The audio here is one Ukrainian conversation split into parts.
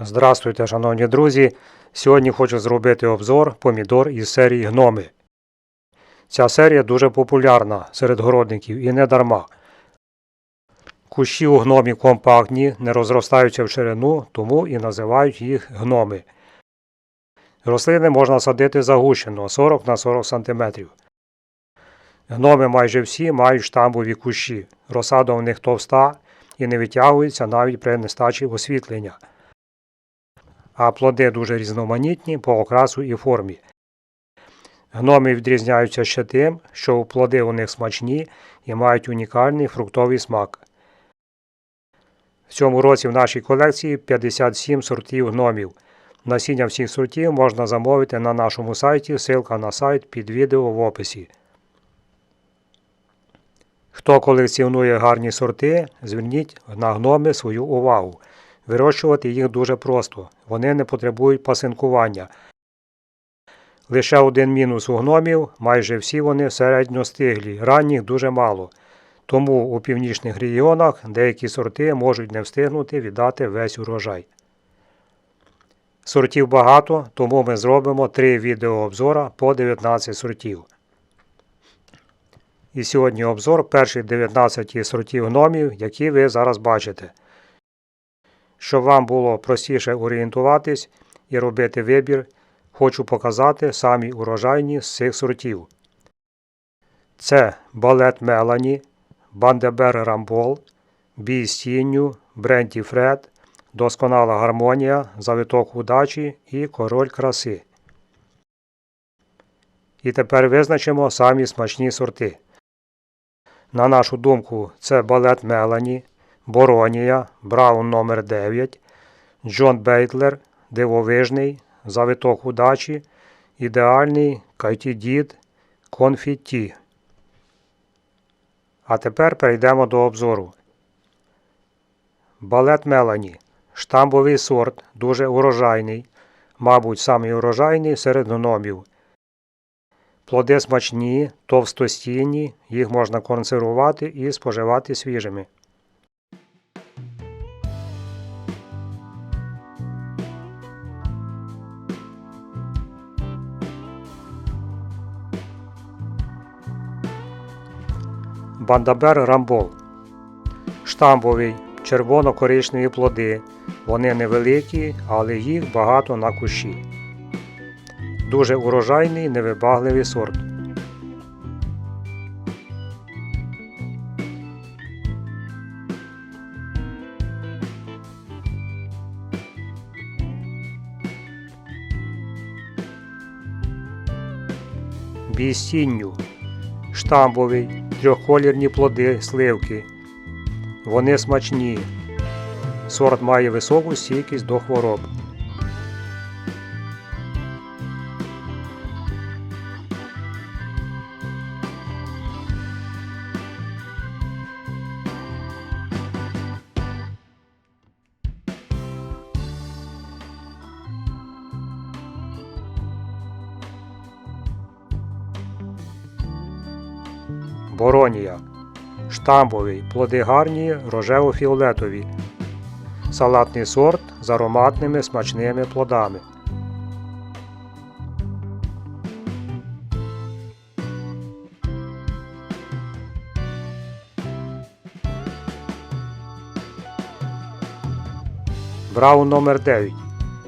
Здравствуйте, шановні друзі! Сьогодні хочу зробити обзор помідор із серії гноми. Ця серія дуже популярна серед городників і не дарма. Кущі у гномі компактні, не розростаються в ширину, тому і називають їх гноми. Рослини можна садити загущено 40 на 40 см. Гноми майже всі мають штамбові кущі. Розсада у них товста і не витягується навіть при нестачі освітлення а плоди дуже різноманітні по окрасу і формі. Гноми відрізняються ще тим, що плоди у них смачні і мають унікальний фруктовий смак. В цьому році в нашій колекції 57 сортів гномів. Насіння всіх сортів можна замовити на нашому сайті, ссылка на сайт під відео в описі. Хто колекціонує гарні сорти, зверніть на гноми свою увагу. Вирощувати їх дуже просто, вони не потребують пасинкування. Лише один мінус у гномів, майже всі вони середньостиглі, ранніх дуже мало. Тому у північних регіонах деякі сорти можуть не встигнути віддати весь урожай. Сортів багато, тому ми зробимо три відеообзора по 19 сортів. І сьогодні обзор перших 19 сортів гномів, які ви зараз бачите. Щоб вам було простіше орієнтуватись і робити вибір, хочу показати самі урожайні з цих сортів. Це балет Мелані, Бандебер Рамбол, Бій з тінню, Бренті Фред, Досконала гармонія, Завиток удачі і Король краси. І тепер визначимо самі смачні сорти. На нашу думку, це балет Мелані. Боронія, Браун номер 9 Джон Бейтлер, Дивовижний, Завиток удачі, Ідеальний, Кайті Дід, Конфітті. А тепер перейдемо до обзору. Балет Мелані. Штамбовий сорт, дуже урожайний. Мабуть, самий урожайний серед гномів. Плоди смачні, товстостійні, їх можна консервувати і споживати свіжими. Бандабер Рамбол. Штамбовий, червоно-коричневі плоди. Вони невеликі, але їх багато на кущі. Дуже урожайний невибагливий сорт. Бістінню. Штамбовий, трьохколірні плоди сливки. Вони смачні. Сорт має високу стійкість до хвороб. Боронія. Штамбовий, плоди гарні, рожево-фіолетові. Салатний сорт з ароматними смачними плодами. Браун номер 9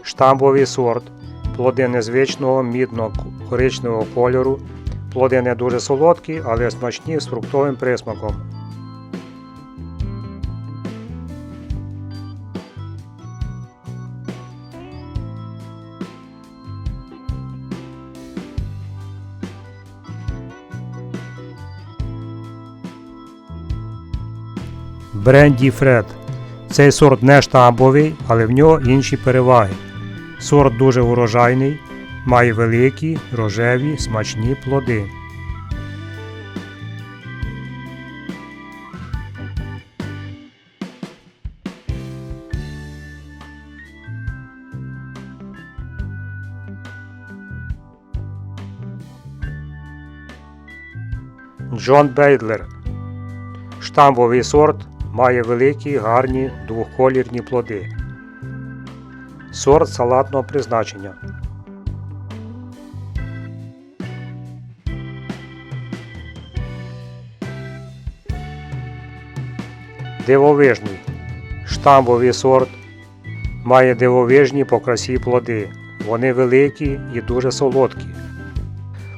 Штамбовий сорт. Плоди незвичного мідно-коричневого кольору. Плоди не дуже солодкі, але смачні з фруктовим присмаком. Бренді Фред. Цей сорт не штамбовий, але в нього інші переваги. Сорт дуже урожайний, має великі, рожеві, смачні плоди. Джон Бейдлер. Штамбовий сорт має великі, гарні двохколірні плоди. Сорт салатного призначення. Дивовижний. Штамбовий сорт має дивовижні по красі плоди. Вони великі і дуже солодкі.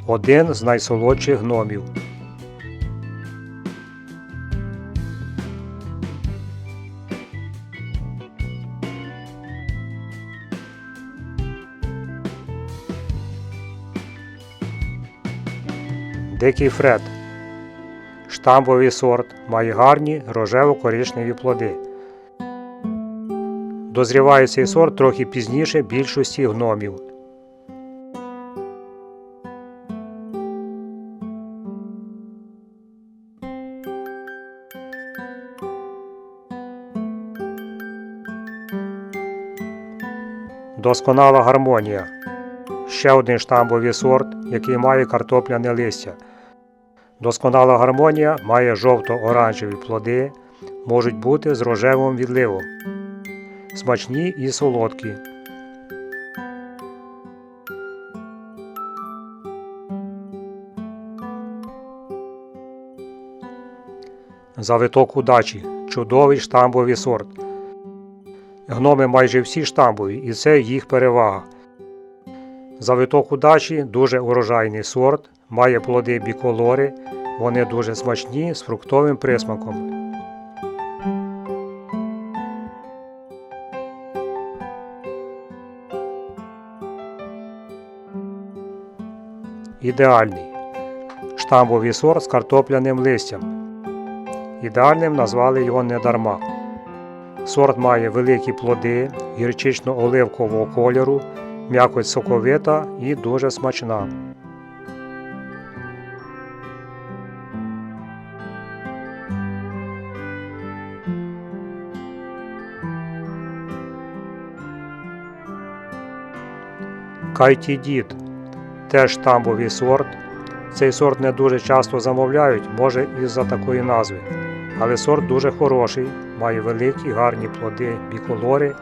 Один з найсолодших гномів. Дикий Фред. Штамбовий сорт має гарні рожево-коричневі плоди. Дозріває цей сорт трохи пізніше більшості гномів. Досконала гармонія. Ще один штамбовий сорт, який має картопляне листя. Досконала гармонія має жовто-оранжеві плоди, можуть бути з рожевим відливом. Смачні і солодкі. Завиток удачі. Чудовий штамбовий сорт. Гноми майже всі штамбові, і це їх перевага. Завиток удачі дуже урожайний сорт, має плоди біколори, вони дуже смачні з фруктовим присмаком. Ідеальний. Штамбовий сорт з картопляним листям. Ідеальним назвали його недарма. Сорт має великі плоди, гірчично-оливкового кольору, м'якоть соковита і дуже смачна. Кайті Дід теж штамбовий сорт. Цей сорт не дуже часто замовляють, може із-за такої назви. Але сорт дуже хороший, має великі гарні плоди біколори,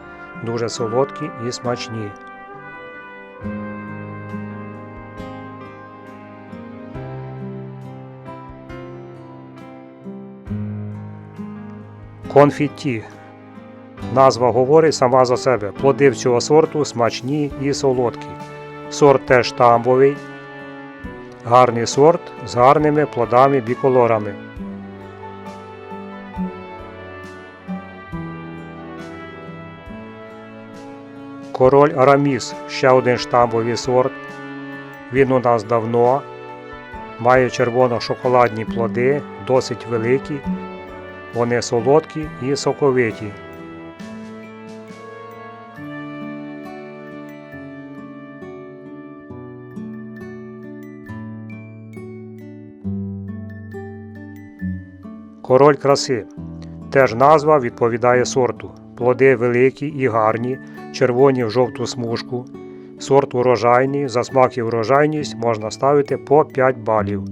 дуже солодкі і смачні. Конфітті. Назва говорить сама за себе. Плоди цього сорту смачні і солодкі. Сорт теж штамбовий. Гарний сорт з гарними плодами біколорами. Король Араміс ще один штамбовий сорт. Він у нас давно. Має червоно-шоколадні плоди, досить великі. Вони солодкі і соковиті. Король краси. Теж назва відповідає сорту. Плоди великі і гарні, червоні в жовту смужку. Сорт урожайний, за смак і врожайність можна ставити по 5 балів.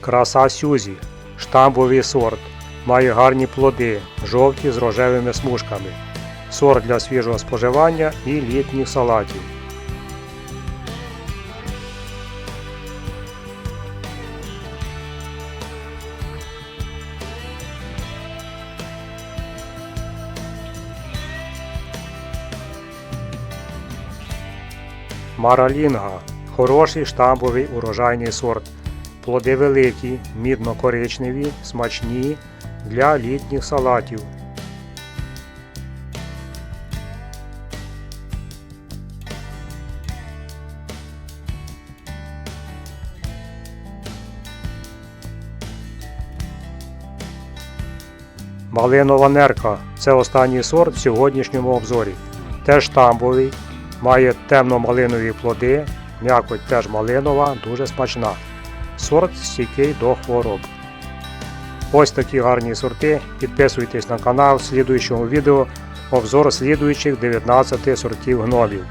Краса Сюзі. Штамбовий сорт. Має гарні плоди, жовті з рожевими смужками. Сорт для свіжого споживання і літніх салатів. Маралінга хороший штамбовий урожайний сорт. Плоди великі, мідно-коричневі, смачні для літніх салатів. Малинова нерка це останній сорт в сьогоднішньому обзорі. Теж штамбовий, має темно-малинові плоди, м'якоть теж малинова, дуже смачна. Сорт стійкий до хвороб. Ось такі гарні сорти. Підписуйтесь на канал в слідуючому відео обзор слідуючих 19 сортів гномів.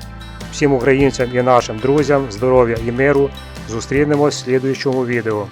Всім українцям і нашим друзям здоров'я і миру. Зустрінемось в слідуючому відео.